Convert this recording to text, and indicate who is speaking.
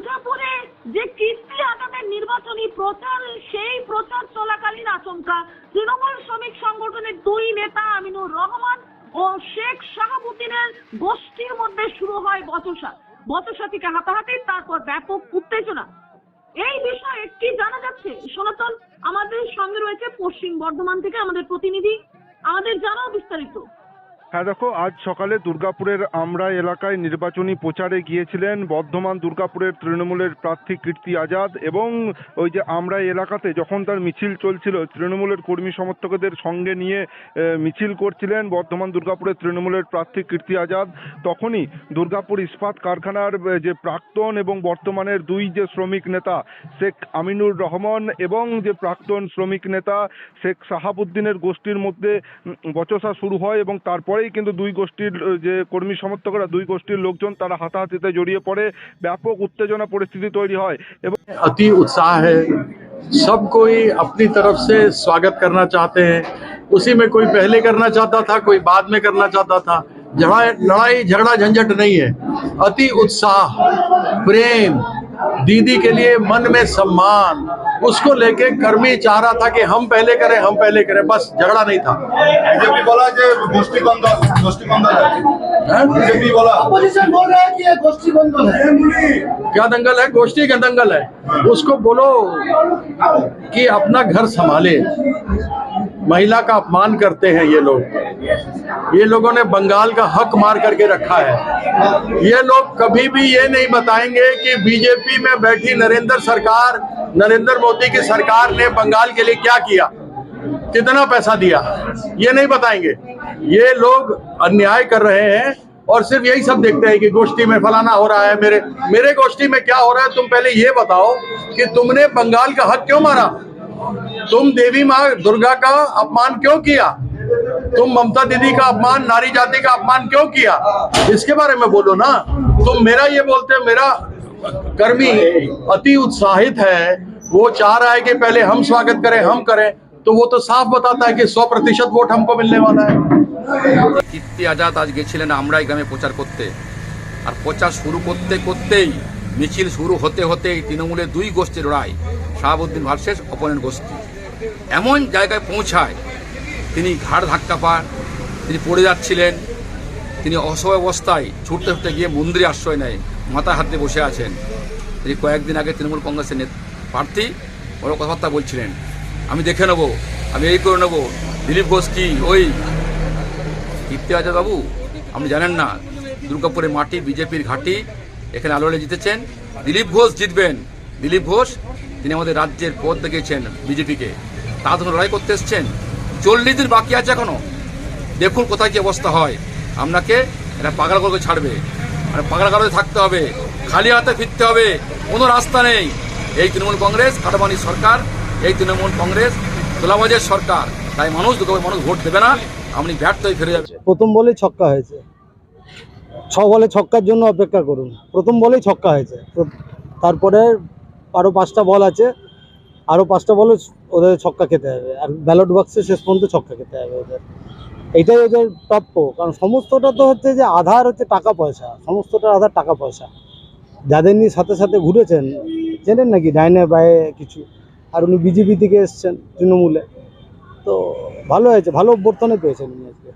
Speaker 1: দুর্গাপুরে যে কীর্তি আজাদের নির্বাচনী প্রচার, সেই প্রচার চলাকালীন আচমকা তৃণমূল শ্রমিক সংগঠনের দুই নেতা আমিনুর রহমান ও শেখ শাহাবুদ্দিনের গোষ্ঠীর মধ্যে শুরু হয় বচসা। বচসা থেকে হাতাহাতি, তারপর ব্যাপক উত্তেজনা। এই বিষয়ে কি জানা যাচ্ছে? সনাতন, আমাদের সঙ্গে রয়েছে পশ্চিম বর্ধমান থেকে আমাদের প্রতিনিধি। আমাদের জানাও বিস্তারিত।
Speaker 2: হ্যাঁ দেখো, আজ সকালে দুর্গাপুরের আমরা এলাকায় নির্বাচনী প্রচারে গিয়েছিলেন বর্ধমান দুর্গাপুরের তৃণমূলের প্রার্থী কীর্তি আজাদ এবং ওই যে আমরা এলাকাতে যখন তার মিছিল চলছিল, তৃণমূলের কর্মী সমর্থকদের সঙ্গে নিয়ে মিছিল করছিলেন বর্ধমান দুর্গাপুরের তৃণমূলের প্রার্থী কীর্তি আজাদ। তখনই দুর্গাপুর ইস্পাত কারখানার যে প্রাক্তন এবং বর্তমানের দুই যে শ্রমিক নেতা, শেখ আমিনুর রহমান এবং যে প্রাক্তন শ্রমিক নেতা, শেখ সাহাবুদ্দিনের গোষ্ঠীর মধ্যে বচসা শুরু হয় এবং তারপরেই কিন্তু দুই গোষ্ঠীর আহ, যে কর্মী সমর্থকরা দুই গোষ্ঠীর লোকজন তারা হাতাহাতিতে জড়িয়ে পড়ে ব্যাপক উত্তেজনা পরিস্থিতি তৈরি হয় এবং
Speaker 3: अति उत्साह है सब कोई अपनी तरफ से स्वागत करना चाहते हैं उसी में कोई पहले करना चाहता था कोई बाद में करना चाहता था झड़ा लड़ाई झगड़ा झंझट नहीं है अति उत्साह प्रेम दीदी के लिए मन में सम्मान, उसको लेके कर्मी चाह रहा था कि हम पहले करें, हम पहले करें, बस झगड़ा नहीं था।
Speaker 4: बीजेपी बोला
Speaker 3: हाँ?
Speaker 5: अपोजिशन बोल रहा है कि ये गोष्ठी दंगल है
Speaker 3: क्या दंगल है? गोष्ठी का दंगल है। उसको बोलो कि अपना घर संभाले। महिला का अपमान करते हैं ये लोग। ये लोगों ने बंगाल का हक मार करके रखा है। ये लोग कभी भी ये नहीं बताएँगे कि बीजेपी में बैठी नरेंद्र सरकार नरेंद्र मोदी की सरकार ने बंगाल के लिए क्या किया। कितना पैसा दिया? ये नहीं बताएँगे। ये लोग अन्याय कर रहे हैं और सिर्फ़ यही सब देखते हैं कि गोष्ठी में फलाना हो रहा है। मेरे मेरे गोष्ठी में क्या हो रहा है, तुम पहले ये बताओ कि तुमने बंगाल का हक क्यों मारा तुम देवी माँ दुर्गा का अपमान क्यों किया? तुम ममता दीदी का अपमान, नारी जाति का अपमान क्यों किया? इसके बारे में बोलो ना। तुम मेरा ये बोलते हो, मेरा कर्मी अति उत्साहित है। वो चाह रहा है कि पहले हम स्वागत करें, हम करें। तो वो तो साफ बताता है कि सौ प्रतिशत वोट हमको मिलने वाला है
Speaker 6: কীর্তি আজাদ আজ গেছিলেন আমরাই গ্রামে প্রচার করতে আর প্রচার শুরু করতে করতেই মিছিল শুরু হতে হতেই তৃণমূলের দুই গোষ্ঠীর লড়াই শাহাবুদ্দিন ভার্সেস অপোনেন্ট গোষ্ঠী এমন জায়গায় পৌঁছায় তিনি ঘাড় ধাক্কা পান তিনি পড়ে যাচ্ছিলেন তিনি অসহায় অবস্থায় ছুটতে ছুটতে গিয়ে মন্দিরে আশ্রয় নেয় মাথা হাতে বসে আছেন তিনি কয়েকদিন আগে তৃণমূল কংগ্রেসের নেত- প্রার্থী বড় কথাবার্তা বলছিলেন আমি দেখে নেব, আমি এই করে নেব। দিলীপ ঘোষ কি ওই? কীর্তি আজাদ বাবু, আপনি জানেন না, দুর্গাপুরে মাটি, বিজেপির ঘাঁটি, এখানে আলোলে জিতেছেন। দিলীপ ঘোষ জিতবেন। দিলীপ ঘোষ, তিনি আমাদের রাজ্যের পদ দেখিয়েছেন বিজেপিকে। তা জন্য লড়াই করতে এসছেন। চল্লিশ দিন বাকি আছে এখনও। দেখুন কোথায় কি অবস্থা হয়। আপনাকে এটা পাগলা করে ছাড়বে। মানে পাগলা থাকতে হবে। খালি হাতে ফিরতে হবে। কোনো রাস্তা নেই। এই তৃণমূল কংগ্রেস কাটামানি সরকার এই তৃণমূল কংগ্রেস তোলাবাজের সরকার। তাই মানুষ দুটো মানুষ ভোট দেবে না, আপনি ব্যর্থ হয়ে ফিরে যাবে
Speaker 5: প্রথম বলেই ছক্কা হয়েছে। ছ বলে ছক্কার জন্য অপেক্ষা করুন। প্রথম বলেই ছক্কা হয়েছে। তারপরে আরও পাঁচটা বল আছে। আরও পাঁচটা বলে ওদের ছক্কা খেতে হবে। আর ব্যালট বক্সে শেষ পর্যন্ত ছক্কা খেতে হবে ওদের। এইটাই ওদের প্রাপ্য। কারণ সমস্তটা তো হচ্ছে যে আধার হচ্ছে টাকা পয়সা। সমস্তটা আধার টাকা পয়সা। যাদের নিয়ে সাথে সাথে ঘুরেছেন, চেনেন নাকি? ডাইনে বায়ে কিছু। আর উনি বিজেপি থেকে এসছেন তৃণমূলে। তো ভালো হয়েছে ভালো অভ্যর্থনে পেয়েছেন উনি আজকে।